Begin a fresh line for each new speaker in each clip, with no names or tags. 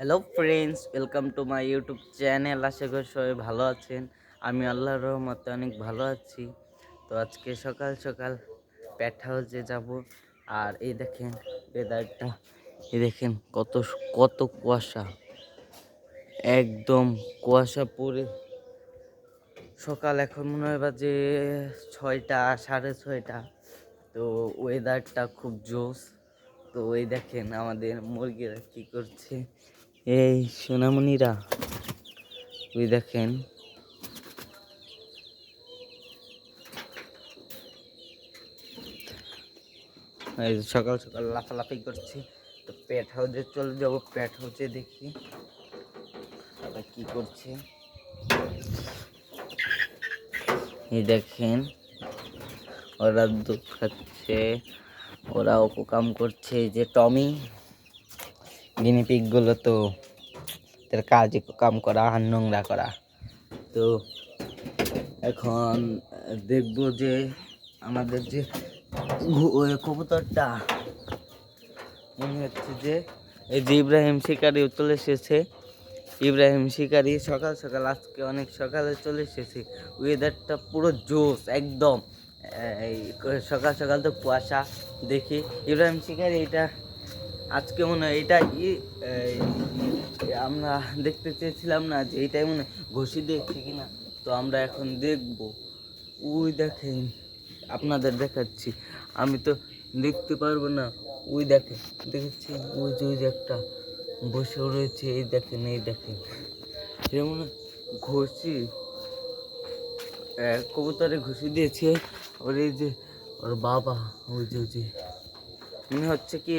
Hello friends welcome to my YouTube channel আশা করি সবাই ভালো আছেন। আমি আল্লাহর রহমতে অনেক ভালো আছি। তো আজকে সকাল সকাল প্যাট হাউসে যাব। আর এই দেখেন ওয়েদারটা এই দেখেন, কত কত কুয়াশা। একদম কুয়াশা পড়ে সকাল এখন মনে হয় বাজে ছয়টা, সাড়ে ছয়টা। তো ওয়েদারটা খুব জোস তো ওই দেখেন, আমাদের মুরগিরা কি করছে। এই সোনামণিরা, ওই দেখেন। এই সকাল সকাল লাফালাফি করছে, তো পেট হাউসে চলে যাব পেট হাউসে দেখি তারা কি করছে। এই দেখেন, ওরা দুধ খাচ্ছে, ওরা কাম করছে যে টমি। গিনিপিকগুলো তো তার কাজে কাম করা আর নোংরা করা। তো এখন দেখব যে আমাদের যে কবুতরটা, মনে হচ্ছে যে এই যে ইব্রাহিম শিকারি চলে এসেছে। ইব্রাহিম শিকারি সকাল সকাল, আজকে অনেক সকালে চলে এসেছে। ওয়েদারটা পুরো জোস একদম। সকাল সকাল তো কুয়াশা, দেখি। ইব্রাহিম শিকারি এটা আজকে মনে হয় এটা আমরা দেখতে চেয়েছিলাম না যে এটাই মনে ঘষি দেখছি কিনা। তো আমরা এখন দেখব। ওই দেখেন, আপনাদের দেখাচ্ছি। আমি তো দেখতে পারব না। ওই দেখেন, দেখেছি ওই যে ওই যে একটা বসে রয়েছে, এই দেখেন এই দেখেন। যেমন ঘষি কবুতরে ঘুষি দিয়েছে। ওর এই যে ওর বাবা, ওই যে ওই যে। মনে হচ্ছে কি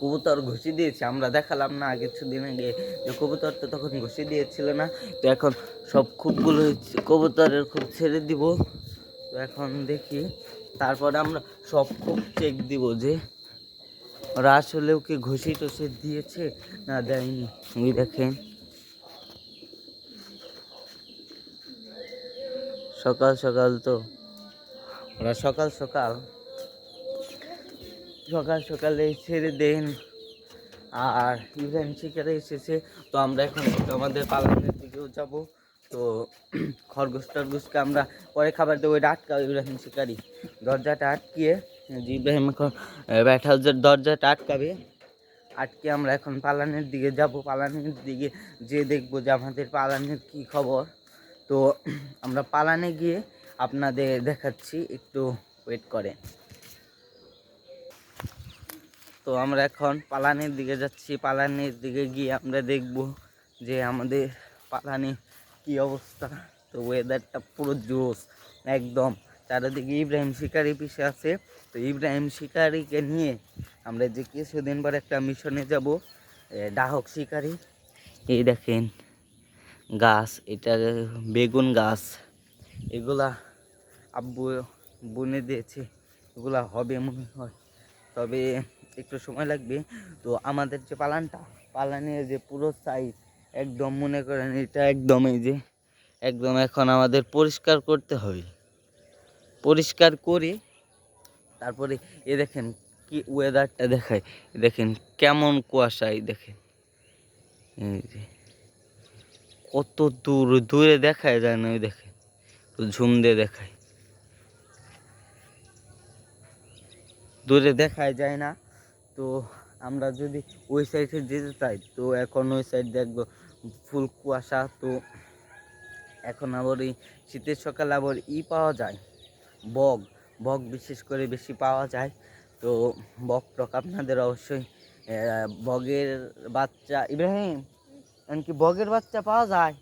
কবুতর ঘুষি দিয়েছে, আমরা দেখালাম না কিছুদিন আগে যে কবুতর তো তখন ঘুষি দিয়েছিল না। তো এখন সব খুবগুলো কবুতরের খুব ছেড়ে দিব। তো এখন দেখি, তারপরে আমরা সব খুব চেক দিব যে ওরা আসলেও কি ঘুষি টসে দিয়েছে না দেয়নি। ওই দেখেন। সকাল সকাল তো, ওরা সকাল সকাল সকাল সকালে ছেড়ে দেন। আর ইভেন্ট শিকারে এসেছে। তো আমরা এখন আমাদের পালানের দিকেও যাব। তো খরগোশ টরগোশকে আমরা পরে খাবার দেবো। এটা আটকাও ইব্রাহিম শিকারি। দরজাটা আটকিয়ে যে ইব্রাহিম এখন ব্যাট হাউসের দরজাটা আটকাবে। আটকে আমরা এখন পালানের দিকে যাব। পালানের দিকে যে দেখব যে আমাদের পালানের কি খবর। তো আমরা পালানে গিয়ে আপনাদের দেখাচ্ছি। একটু ওয়েট করে তো আমরা এখন পালানের দিকে যাচ্ছি। পালানের দিকে গিয়ে আমরা দেখব যে আমাদের পালানে কি অবস্থা। তো ওয়েদারটা পুরো জোস একদম। চারিদিকে ইব্রাহিম শিকারি পিছে আছে। তো ইব্রাহিম শিকারিকে নিয়ে আমরা যে কিছুদিন পর একটা মিশনে যাব ডাহক শিকারি। এই দেখেন গাছ, এটা বেগুন গাছ। এগুলা আব্বু বুনে দিয়েছে। এগুলা হবে মনে হয়। তবে একটু সময় লাগবে। তো আমাদের যে পালানটা, পালানের যে পুরো সাইজ একদম মনে করেন এটা একদম এই যে, একদম এখন আমাদের পরিষ্কার করতে হবে। পরিষ্কার করে তারপরে এ দেখেন কি ওয়েদারটা দেখায়। দেখেন কেমন কুয়াশা, এই দেখেন। এই যে, কত দূর, দূরে দেখায় যায় না ওই দেখেন ঝুম দিয়ে দেখায়। দূরে দেখায় যায় না। তো আমরা যদি ওই সাইডে যেতে চাই, তো এখন ওই সাইড দেখব ফুল কুয়াশা, তো এখন আবার এই শীতের সকালে আবার ই পাওয়া যায় বগ বগ বিশেষ করে বেশি পাওয়া যায়। তো বক টক আপনাদের অবশ্যই বগের বাচ্চা, ইব্রাহিম, এমনকি বগের বাচ্চা পাওয়া যায়।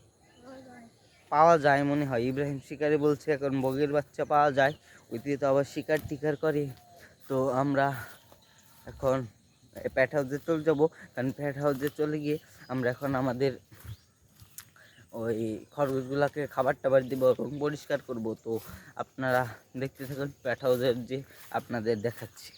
পাওয়া যায় মনে হয়, ইব্রাহিম শিকারে বলছে এখন বগের বাচ্চা পাওয়া যায়। ওই দিয়ে তো আবার শিকার টিকার করে। তো আমরা এখন প্যাট হাউসে চলে যাব। কারণ প্যাট হাউসে চলে গিয়ে আমরা এখন আমাদের ওই খরগোশগুলোকে খাবার টাবার দিব এবং পরিষ্কার করব। তো আপনারা দেখতে থাকুন প্যাট হাউসের যে আপনাদের দেখাচ্ছি।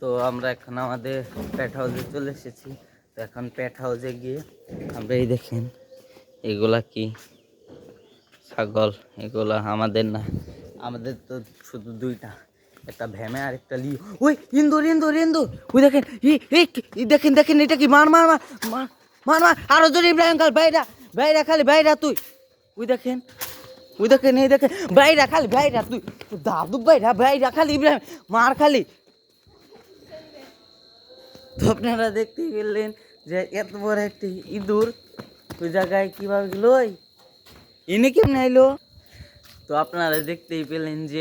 তো আমরা এখন আমাদের প্যাট হাউসে চলে এসেছি। তো এখন প্যাট হাউসে গিয়ে আমরা এই দেখেন, এগুলা কি? ছাগল, এগুলো আমাদের না। আমাদের তো শুধু দুইটা, একটা ভ্যামে আর একটা লিও। ওই, ইন্দুর ইন্দুর ইন্দুর। ওই দেখেন দেখেন দেখেন, এটা কি? মার মার মার মার মার আরও জোরে ইব্রাহিম খাল বাইরা বাইরা খালি, বাইরা তুই। ওই দেখেন ওই দেখেন, এই দেখেন, বাইরা খালি, বাইরা তুই। দাদু বাইরা বাইরা খালি, ইব্রাহিম, মার খালি। তো আপনারা দেখতেই পেলেন যে এত বড় একটি ইঁদুর। ওই জায়গায় কীভাবে গেল এনে কেমন এলো তো আপনারা দেখতেই পেলেন যে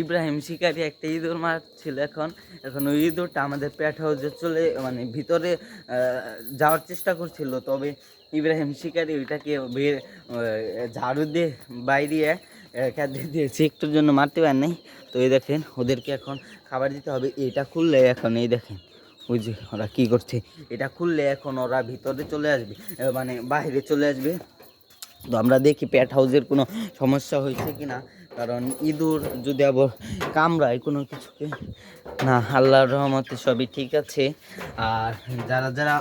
ইব্রাহিম শিকারি একটা ইঁদুর মারছিল এখন। এখন ওই ইঁদুরটা আমাদের পেট হাউসে চলে মানে ভিতরে যাওয়ার চেষ্টা করছিল। তবে ইব্রাহিম শিকারি ওইটাকে বের ঝাড়ু দিয়ে বাইরিয়ে খাদ্য দিয়েছে। একটুর জন্য মারতে পার নাই। তো এই দেখেন, ওদেরকে এখন খাবার দিতে হবে। এটা খুললে এখন, এই দেখেন, ওই যে ওরা কী করছে, এটা খুললে এখন ওরা ভিতরে চলে আসবে মানে বাইরে চলে আসবে। তো আমরা দেখি প্যাট হাউসের কোনো সমস্যা হয়েছে কি না কারণ ইঁদুর যদি আবার কামড়ায় কোনো কিছুকে, না, আল্লাহর রহমতে সবই ঠিক আছে। আর যারা যারা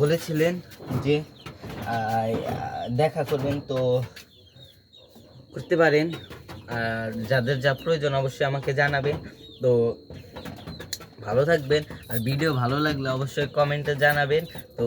বলেছিলেন যে দেখা করবেন তো করতে পারেন। আর যাদের যা প্রয়োজন অবশ্যই আমাকে জানাবেন। তো ভালো থাকবেন। আর ভিডিও ভালো লাগলে অবশ্যই কমেন্টে জানাবেন। তো